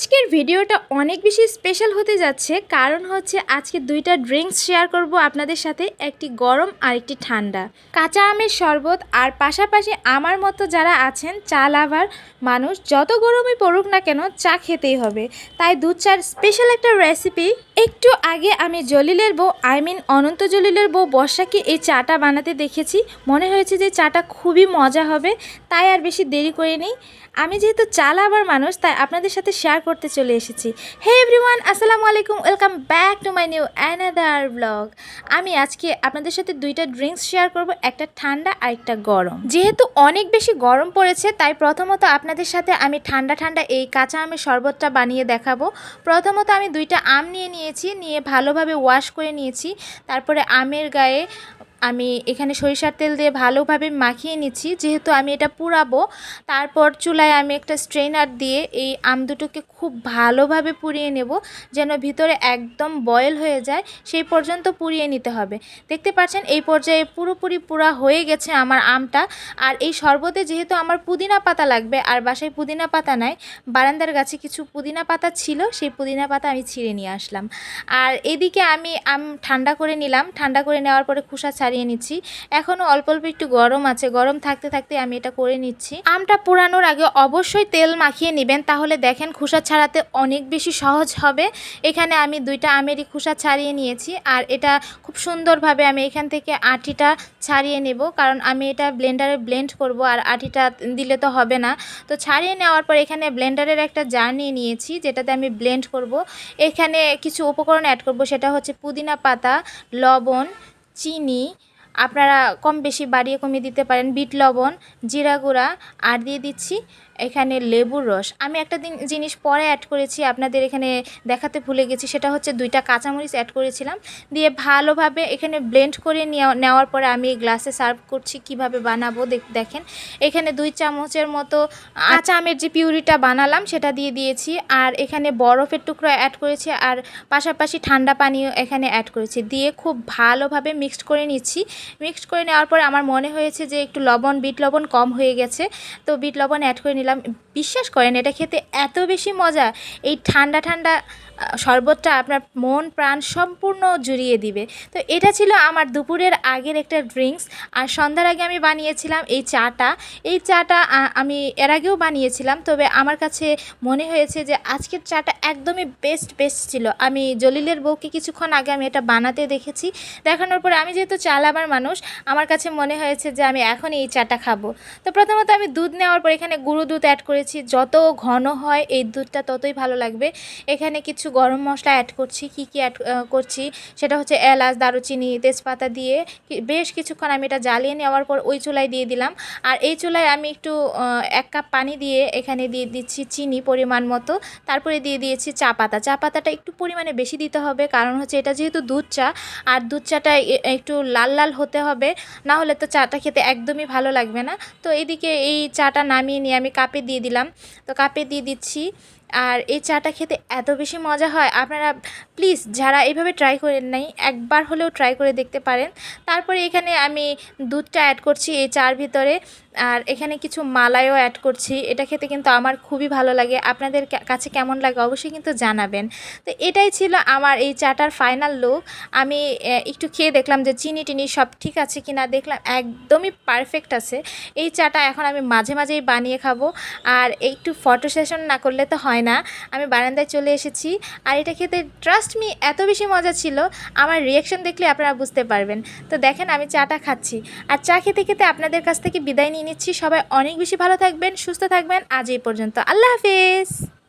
আজকের ভিডিওটা অনেক বেশি স্পেশাল হতে যাচ্ছে। কারণ হচ্ছে আজকে দুইটা ড্রিঙ্কস শেয়ার করব আপনাদের সাথে, একটি গরম আর একটি ঠান্ডা। কাঁচা আমের শরবত আর পাশাপাশি আমার মতো যারা আছেন, চা লাভার মানুষ, যত গরমই পড়ুক না কেন চা খেতেই হবে। তাই দুধ চার স্পেশাল একটা রেসিপি একটু আগে আমি জলিলের বউ আই মিন অনন্ত জলিলের বউ বর্ষাকে এই চাটা বানাতে দেখেছি। মনে হয়েছে যে চাটা খুবই মজা হবে, তাই আর বেশি দেরি করে নিই আমি যেহেতু চাল আবার মানুষ, তাই আপনাদের সাথে শেয়ার করতে চলে এসেছি। হে এভরিওয়ান আসসালামু আলাইকুম welcome back to my new another blog আমি আজকে আপনাদের সাথে দুইটা ড্রিঙ্কস শেয়ার করব, একটা ঠান্ডা আর একটা গরম। যেহেতু অনেক বেশি গরম পড়েছে, তাই প্রথমত আপনাদের সাথে আমি ঠান্ডা ঠান্ডা এই কাঁচা আমের শরবতটা বানিয়ে দেখাবো। প্রথমত আমি দুইটা আম নিয়ে নিয়ে নিয়েছি নিয়ে ভালোভাবে ওয়াশ করে নিয়েছি। তারপরে আমের গায়ে আমি এখানে সরিষার তেল দিয়ে ভালোভাবে মাখিয়ে নিচ্ছি। যেহেতু আমি এটা পুরাবো, তারপর চুলায় আমি একটা স্ট্রেনার দিয়ে এই আম দুটোকে খুব ভালোভাবে পুড়িয়ে নেব, যেন ভিতরে একদম বয়েল হয়ে যায়, সেই পর্যন্ত পুড়িয়ে নিতে হবে। দেখতে পাচ্ছেন, এই পর্যায়ে পুরোপুরি পুরা হয়ে গেছে আমার আমটা। আর এই শরবতে যেহেতু আমার পুদিনা পাতা লাগবে, আর বাসায় পুদিনা পাতা নাই, বারান্দার গাছে কিছু পুদিনা পাতা ছিল, সেই পুদিনা পাতা আমি ছিঁড়ে নিয়ে আসলাম। আর এদিকে আমি আম ঠান্ডা করে নিলাম। ঠান্ডা করে নেওয়ার পরে খোসা ছাড়িয়ে নিচ্ছি। এখনও অল্প অল্প একটু গরম আছে। গরম থাকতে থাকতে আমি এটা করে নিচ্ছি। আমটা পুরানোর আগে অবশ্যই তেল মাখিয়ে নেবেন। তাহলে দেখেন খোসা ছাড়াতে অনেক বেশি সহজ হবে। এখানে আমি দুইটা আমেরই খোসা ছাড়িয়ে নিয়েছি। আর এটা খুব সুন্দরভাবে আমি এখান থেকে আটিটা ছাড়িয়ে নেব। কারণ আমি এটা ব্লেন্ডারে ব্লেন্ড করব আর আটিটা দিলে তো হবে না। তো ছাড়িয়ে নেওয়ার পর এখানে ব্লেন্ডারের একটা জার নিয়ে নিয়েছি, যেটাতে আমি ব্লেন্ড করব। এখানে কিছু উপকরণ অ্যাড করব। সেটা হচ্ছে পুদিনা পাতা, লবণ চিনি, আপনারা কম বেশি বাড়িয়ে কমিয়ে দিতে পারেন, বিট লবণ, জিরা গুঁড়া, আর দিয়ে দিচ্ছি এখানে লেবুর রস। আমি একটা দিন, জিনিস পরে অ্যাড করেছি, আপনাদের এখানে দেখাতে ভুলে গেছি, সেটা হচ্ছে দুইটা কাঁচামরিচ অ্যাড করেছিলাম। দিয়ে ভালোভাবে এখানে ব্লেন্ড করে নেওয়া নেওয়ার পরে আমি এই গ্লাসে সার্ভ করছি, কীভাবে বানাবো দেখেন। এখানে দুই চামচের মতো কাঁচা আমের যে পিউরিটা বানালাম, সেটা দিয়ে দিয়েছি। আর এখানে বরফের টুকরো অ্যাড করেছি, আর পাশাপাশি ঠান্ডা পানীয় এখানে অ্যাড করেছি। দিয়ে খুব ভালোভাবে মিক্সড করে নিচ্ছি। মিক্সড করে নেওয়ার পরে আমার মনে হয়েছে যে একটু লবণ, বিট লবণ কম হয়ে গেছে। তো বিট লবণ অ্যাড করে নিলাম। বিশ্বাস করেন, এটা খেতে এত বেশি মজা। এই ঠান্ডা ঠান্ডা শরবতটা আপনার মন, প্রাণ সম্পূর্ণ জুড়িয়ে দিবে। তো এটা ছিল আমার দুপুরের আগের একটা ড্রিঙ্কস। আর সন্ধ্যার আগে আমি বানিয়েছিলাম এই চাটা। এই চাটা আমি এর আগেও বানিয়েছিলাম, তবে আমার কাছে মনে হয়েছে যে আজকের চাটা একদমই বেস্ট বেস্ট ছিল। আমি জলিলের বউকে কিছুক্ষণ আগে আমি এটা বানাতে দেখেছি। দেখানোর পরে আমি যেহেতু চা লাভার মানুষ, আমার কাছে মনে হয়েছে যে আমি এখন এই চাটা খাব। তো প্রথমত আমি দুধ নেওয়ার পর এখানে গুঁড়ো দুধ অ্যাড করেছি। যত ঘন হয় এই দুধটা ততই ভালো লাগবে। এখানে কিছু গরম মশলা অ্যাড করছি। কি কি অ্যাড করছি সেটা হচ্ছে এলাচ, দারুচিনি, তেজপাতা দিয়ে বেশ কিছুক্ষণ আমি এটা জ্বালিয়ে নেওয়ার পর ওই চুলায় দিয়ে দিলাম। আর এই চুলায় আমি একটু এক কাপ পানি দিয়ে এখানে দিয়ে দিচ্ছি চিনি পরিমাণ মতো। তারপরে দিয়ে দিয়েছি চা পাতা। চা পাতাটা একটু পরিমাণে বেশি দিতে হবে কারণ হচ্ছে এটা যেহেতু দুধ চা, আর দুধ চাটা একটু লাল লাল হতে হবে। না হলে তো চাটা খেতে একদমই ভালো লাগবে না। তো এদিকে এই চাটা নামিয়ে নিয়ে আমি কাপে দিয়ে দিলাম। তো কাপে দিয়ে দিচ্ছি। আর এই চাটা খেতে এত বেশি মজা হয়, আপনারা প্লিজ যারা এইভাবে ট্রাই করেন নাই, একবার হলেও ট্রাই করে দেখতে পারেন। তারপরে এখানে আমি দুধটা অ্যাড করছি এই চার ভিতরে, আর এখানে কিছু মালাইও অ্যাড করছি। এটা খেতে কিন্তু আমার খুবই ভালো লাগে। আপনাদের কাছে কেমন লাগে অবশ্যই কিন্তু জানাবেন। তো এটাই ছিল আমার এই চাটার ফাইনাল লুক আমি একটু খেয়ে দেখলাম যে চিনি টিনি সব ঠিক আছে কি না দেখলাম একদমই পারফেক্ট আছে। এই চাটা এখন আমি মাঝে মাঝেই বানিয়ে খাব। আর একটু ফটো সেশন না করলে তো হয় না। আমি বারান্দায় চলে এসেছি। আর এটা খেতে ট্রাস্ট মি এত বেশি মজা ছিল। আমার রিয়াকশন দেখলে আপনারা বুঝতে পারবেন। তো দেখেন আমি চাটা খাচ্ছি। আর চা খেতে খেতে আপনাদের কাছ থেকে বিদায় নিয়ে নিচ্ছি। সবাই অনেক বেশি ভালো থাকবেন, সুস্থ থাকবেন। আজ এই পর্যন্ত। আল্লাহ হাফিজ।